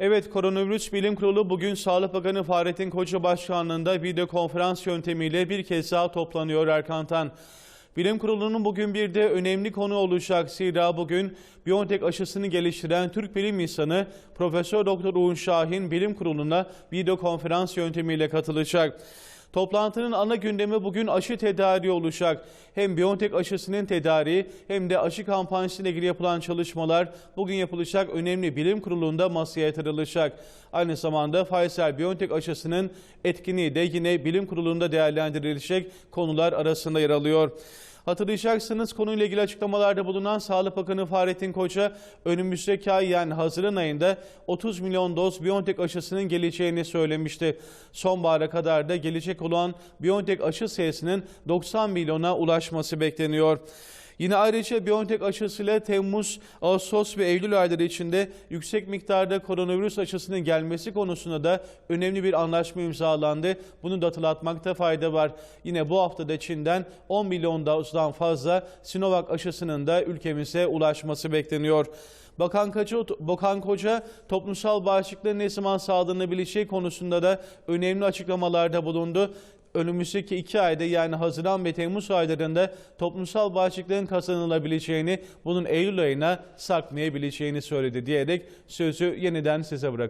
Evet, Koronavirüs Bilim Kurulu bugün Sağlık Bakanı Fahrettin Koca başkanlığında video konferans yöntemiyle bir kez daha toplanıyor Erkan Tan. Bilim Kurulu'nun bugün bir de önemli konu olacak. Zira bugün Biontech aşısını geliştiren Türk bilim insanı Profesör Doktor Uğur Şahin Bilim Kurulu'na video konferans yöntemiyle katılacak. Toplantının ana gündemi bugün aşı tedariği olacak. Hem Biontech aşısının tedariği hem de aşı kampanyası ile ilgili yapılan çalışmalar bugün yapılacak önemli bilim kurulunda masaya yatırılacak. Aynı zamanda Pfizer-Biontech aşısının etkinliği de yine bilim kurulunda değerlendirilecek konular arasında yer alıyor. Hatırlayacaksınız konuyla ilgili açıklamalarda bulunan Sağlık Bakanı Fahrettin Koca önümüzdeki ay yani Haziran ayında 30 milyon doz Biontech aşısının geleceğini söylemişti. Sonbahara kadar da gelecek olan Biontech aşı sayısının 90 milyona ulaşması bekleniyor. Yine ayrıca Biontech aşısıyla Temmuz, Ağustos ve Eylül ayları içinde yüksek miktarda koronavirüs aşısının gelmesi konusunda da önemli bir anlaşma imzalandı. Bunu da hatırlatmakta fayda var. Yine bu haftada Çin'den 10 milyon dozdan fazla Sinovac aşısının da ülkemize ulaşması bekleniyor. Bakan Koca, Bakan Koca toplumsal bağışıklığın ne zaman sağlanabileceği konusunda da önemli açıklamalarda bulundu önümüzdeki iki ayda yani Haziran ve Temmuz aylarında toplumsal bağışıklığın kazanılabileceğini, bunun Eylül ayına saklayabileceğini söyledi diyerek sözü yeniden size bırakalım.